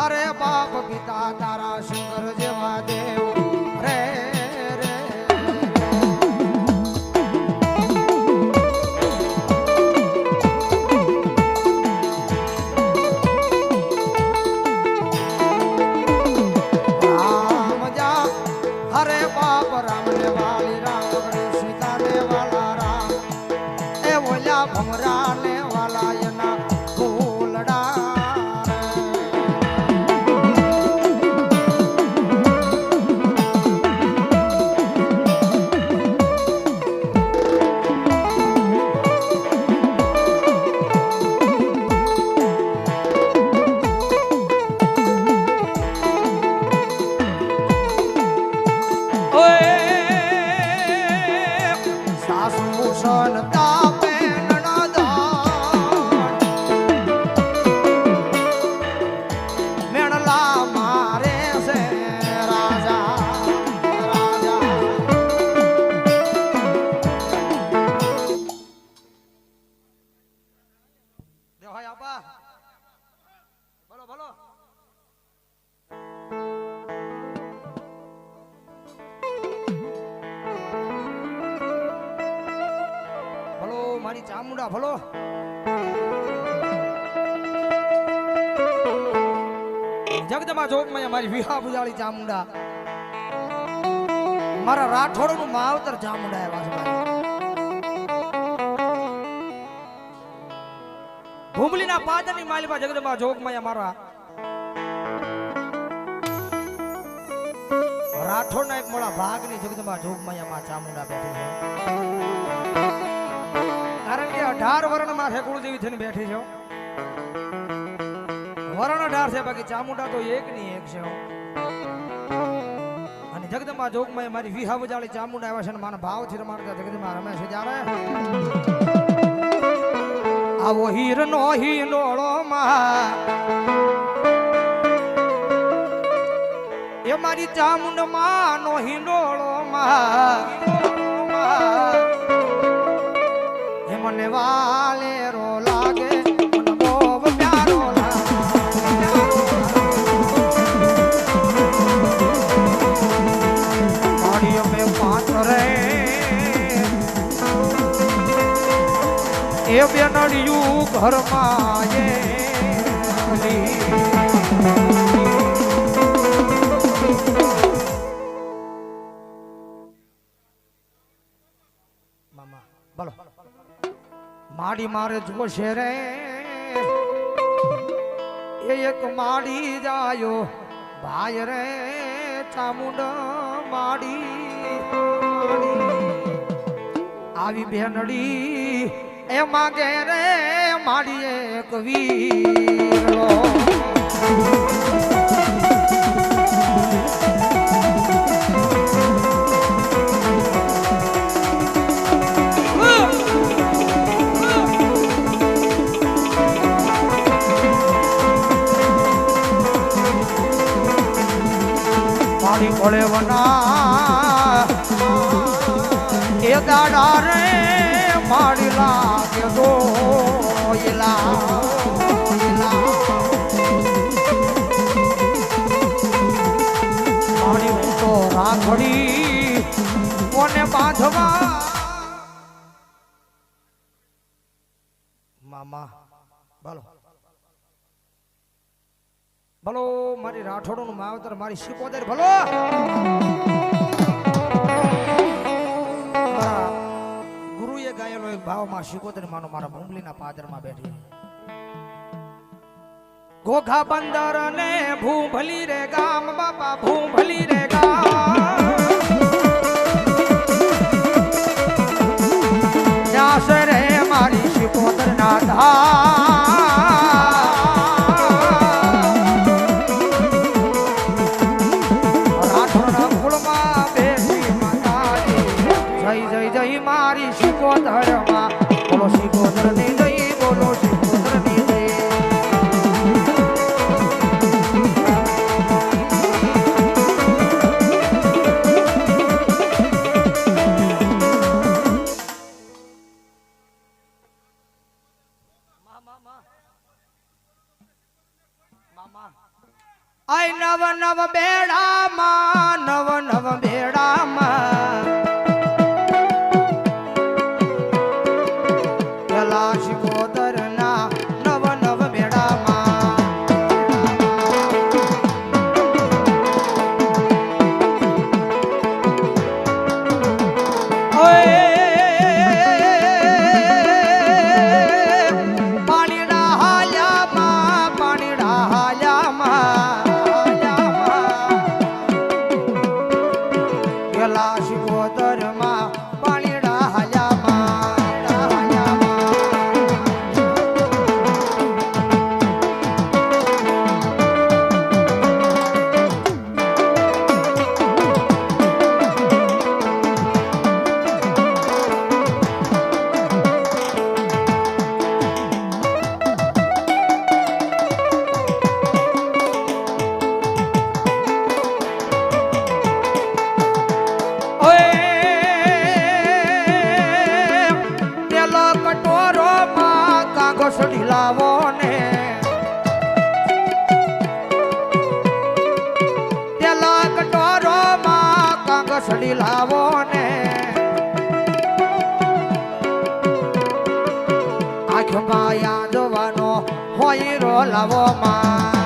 અરે બાપ પિતા તારા શંકર જેવા દેવ 大风不的大。મારી ચામુંડા ભલો. જગદમા જોગમાં મારી વિહા બુજાળી ચામુંડા. મારા રાઠોડનું માવતર ચામુંડા આવ્યા છે. ભૂમલીના પાદરની માલિકા જગદમા જોગમાં મારા. રાઠોડના એક મોડા ભાગની જગદમા જોગમાં ચામુંડા બેઠી છે. કારણ કે અઢાર વર્ણમાં છે કુળદેવી થઈને બેઠી છે વર્ણ અઢાર છે, બાકી ચામુંડા તો એક ની એક છે અને જગદંબા જોગમાં મારી વિહા વજાળી ચામુંડા આવ્યા છે અને મારા ભાવથી રમાડતા જગદંબા રમે છે જ્યારે આવો હીરનો હિંડોળો માં એ મારી ચામુંડમાં નો હિંડોળો માં મને વાલે રો લાગે મને બહુ પ્યારો બોલો. માડી મારે જોશે રે એક માડી જાયો, ભાઈ રે, ચામુંડ માડી. આવી બેનડી, એ માગે રે માડી એક વીરો મારી કોળે વના. એ દાડા રે મારી લાગે ગોયલા. રાખડી કોને બાંધવા? મામા બોલો. ભલો, મારી રાઠોડનું માવતર, મારી શિકોદર, ભલો! ગુરુએ ગાયેલો એક ભાવમાં શિકોદર માનો, મારા ભૂંગલીના પાદરમાં બેઠી. ઘોઘા બંદર ને ભૂંભલી રે ગામ, બાપા, ભૂંભલી રે ગામ. જય જય જય મારી શિકોધરમાં. બોલો શિકોધરની જય બોલો શિકોધરની આઈ નવ નવ બેડામાં કાગળ લાવો ને. પેલો કટોરો માં કાગળ ઢીલાવો ને. આંખમાં યાદવાનો હોય રો લાવો માં.